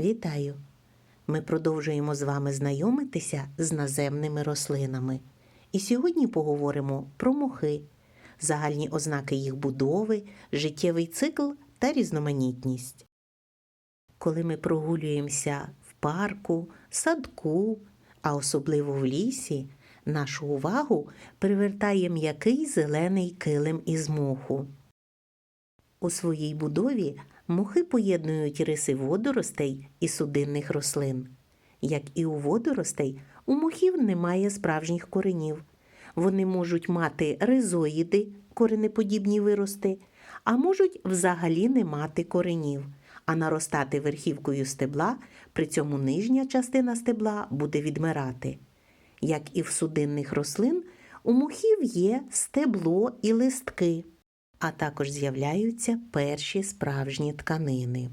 Вітаю! Ми продовжуємо з вами знайомитися з наземними рослинами. І сьогодні поговоримо про мохи, загальні ознаки їх будови, життєвий цикл та різноманітність. Коли ми прогулюємося в парку, садку, а особливо в лісі, нашу увагу привертає м'який зелений килим із моху. У своїй будові мохи поєднують риси водоростей і судинних рослин. Як і у водоростей, у мохів немає справжніх коренів. Вони можуть мати ризоїди, коренеподібні вирости, а можуть взагалі не мати коренів, а наростати верхівкою стебла, при цьому нижня частина стебла буде відмирати. Як і в судинних рослин, у мохів є стебло і листки а також з'являються перші справжні тканини.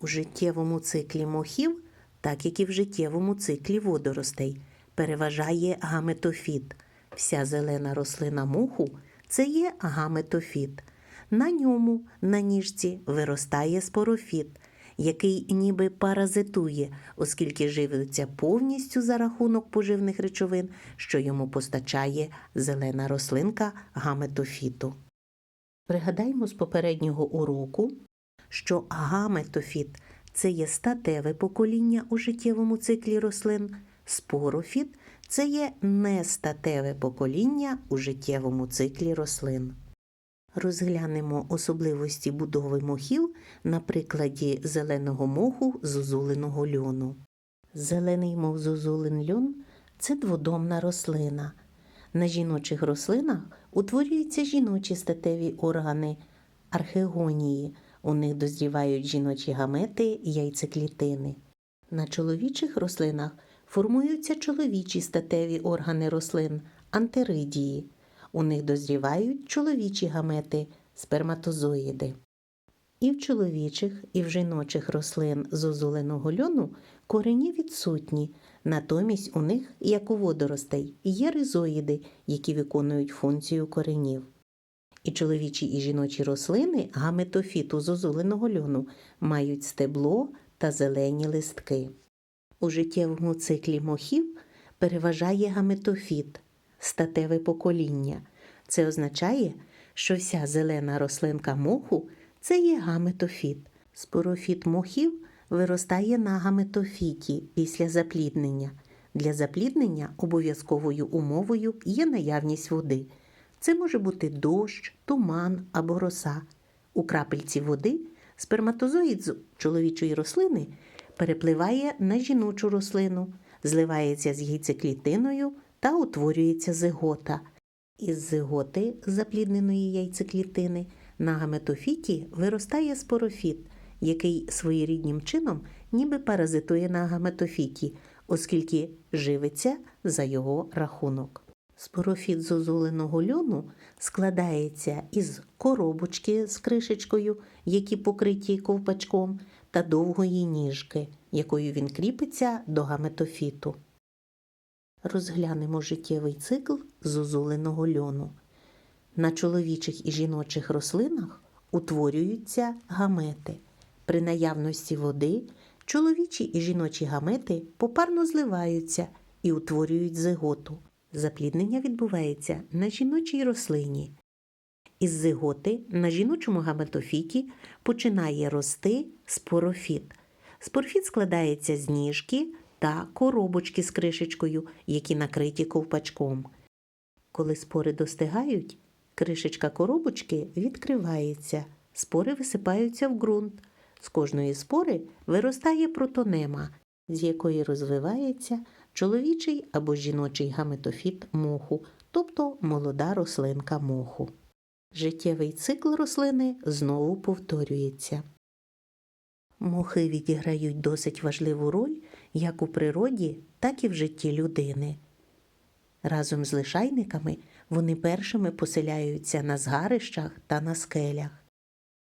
У життєвому циклі мохів, так як і в життєвому циклі водоростей, переважає гаметофіт. Вся зелена рослина моху це є гаметофіт. На ньому, на ніжці, виростає спорофіт, який ніби паразитує, оскільки живиться повністю за рахунок поживних речовин, що йому постачає зелена рослинка гаметофіту. Пригадаймо з попереднього уроку, що гаметофіт це є статеве покоління у життєвому циклі рослин, спорофіт це є нестатеве покоління у життєвому циклі рослин. Розглянемо особливості будови мохів на прикладі зеленого моху зозуленого льону. Зелений мох зозулен льон це дводомна рослина. На жіночих рослинах утворюються жіночі статеві органи архегонії. У них дозрівають жіночі гамети яйцеклітини. На чоловічих рослинах формуються чоловічі статеві органи рослин антеридії. У них дозрівають чоловічі гамети сперматозоїди. І в чоловічих, і в жіночих рослин зозуленого льону корені відсутні, натомість у них, як у водоростей, є ризоїди, які виконують функцію коренів. І чоловічі і жіночі рослини гаметофіту зозуленого льону мають стебло та зелені листки. У життєвому циклі мохів переважає гаметофіт статеве покоління. Це означає, що вся зелена рослинка моху це є гаметофіт. Спорофіт мохів виростає на гаметофіті після запліднення. Для запліднення обов'язковою умовою є наявність води. Це може бути дощ, туман або роса. У крапельці води сперматозоїд з чоловічої рослини перепливає на жіночу рослину, зливається з яйцеклітиною та утворюється зигота. Із зиготи заплідненої яйцеклітини на гаметофіті виростає спорофіт, який своєріднім чином ніби паразитує на гаметофіті, оскільки живиться за його рахунок. Спорофіт зозуленого льону складається із коробочки з кришечкою, які покриті ковпачком, та довгої ніжки, якою він кріпиться до гаметофіту. Розглянемо життєвий цикл зозуленого льону. На чоловічих і жіночих рослинах утворюються гамети. При наявності води чоловічі і жіночі гамети попарно зливаються і утворюють зиготу. Запліднення відбувається на жіночій рослині. Із зиготи на жіночому гаметофіті починає рости спорофіт. Спорофіт складається з ніжки та коробочки з кришечкою, які накриті ковпачком. Коли спори достигають, кришечка коробочки відкривається, спори висипаються в ґрунт. З кожної спори виростає протонема, з якої розвивається чоловічий або жіночий гаметофіт моху, тобто молода рослинка моху. Життєвий цикл рослини знову повторюється. Мохи відіграють досить важливу роль як у природі, так і в житті людини. Разом з лишайниками вони першими поселяються на згарищах та на скелях.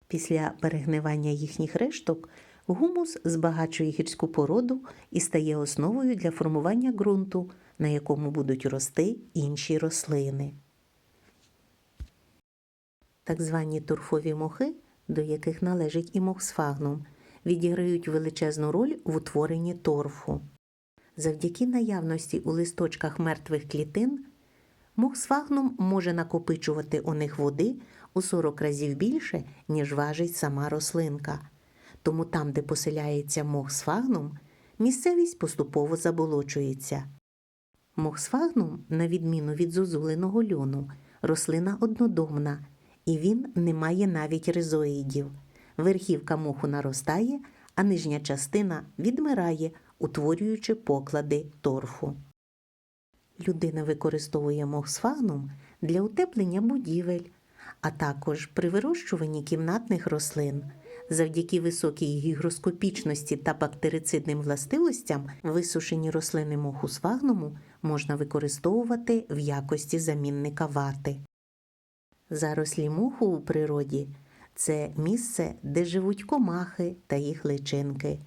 Після перегнивання їхніх решток гумус збагачує гірську породу і стає основою для формування ґрунту, на якому будуть рости інші рослини. Так звані торфові мохи, до яких належить і мох сфагнум, відіграють величезну роль в утворенні торфу. Завдяки наявності у листочках мертвих клітин мох сфагнум може накопичувати у них води у 40 разів більше, ніж важить сама рослинка. Тому там, де поселяється мохсфагнум, місцевість поступово заболочується. Мохсфагнум, на відміну від зозуленого льону, рослина однодомна, і він не має навіть ризоїдів. Верхівка моху наростає, а нижня частина відмирає, утворюючи поклади торфу. Людина використовує мох сфагнум для утеплення будівель, а також при вирощуванні кімнатних рослин. Завдяки високій гігроскопічності та бактерицидним властивостям висушені рослини моху сфагнуму можна використовувати в якості замінника вати. Зарослі моху у природі це місце, де живуть комахи та їх личинки,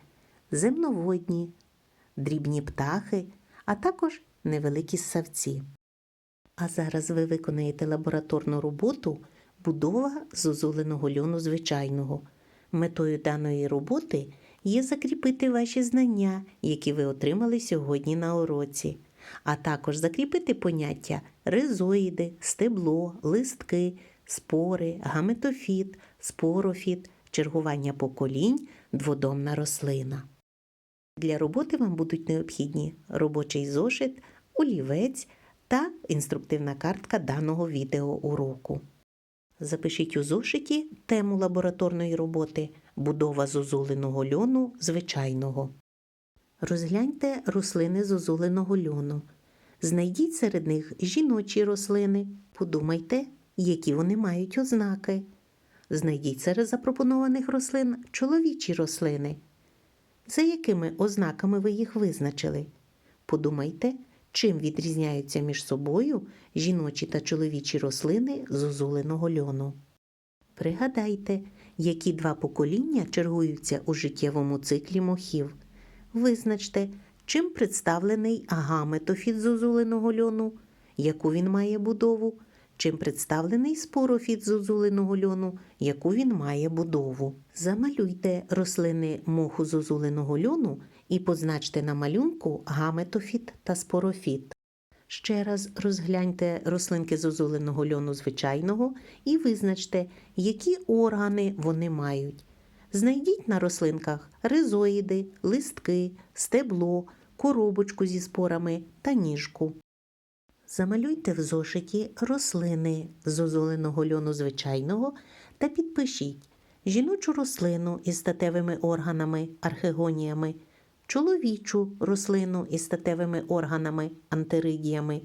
земноводні, дрібні птахи, а також невеликі ссавці. А зараз ви виконаєте лабораторну роботу будова зозуленого льону звичайного. Метою даної роботи є закріпити ваші знання, які ви отримали сьогодні на уроці, а також закріпити поняття ризоїди, стебло, листки, спори, гаметофіт, спорофіт, чергування поколінь, дводомна рослина. Для роботи вам будуть необхідні робочий зошит, олівець та інструктивна картка даного відеоуроку. Запишіть у зошиті тему лабораторної роботи Будова зозуленого льону звичайного. Розгляньте рослини зозуленого льону. Знайдіть серед них жіночі рослини. Подумайте, які вони мають ознаки. Знайдіть серед запропонованих рослин чоловічі рослини. За якими ознаками ви їх визначили? Подумайте, чим відрізняються між собою жіночі та чоловічі рослини зозуленого льону. Пригадайте, які два покоління чергуються у життєвому циклі мохів. Визначте, чим представлений агаметофіт зозуленого льону, яку він має будову, чим представлений спорофіт зозуленого льону, яку він має будову. Замалюйте рослини моху зозуленого льону і позначте на малюнку гаметофіт та спорофіт. Ще раз розгляньте рослинки зозуленого льону звичайного і визначте, які органи вони мають. Знайдіть на рослинках ризоїди, листки, стебло, коробочку зі спорами та ніжку. Замалюйте в зошиті рослини зозуленого льону звичайного та підпишіть жіночу рослину із статевими органами архегоніями, чоловічу рослину із статевими органами антеридіями,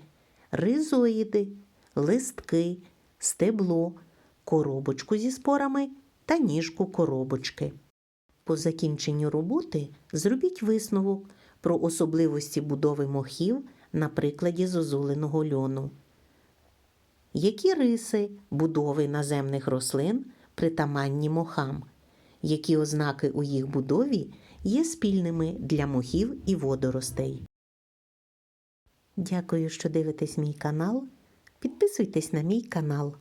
ризоїди, листки, стебло, коробочку зі спорами та ніжку коробочки. По закінченню роботи зробіть висновок про особливості будови мохів на прикладі зозуленого льону. Які риси будови наземних рослин притаманні мохам? Які ознаки у їх будові є спільними для мохів і водоростей? Дякую, що дивитесь мій канал. Підписуйтесь на мій канал.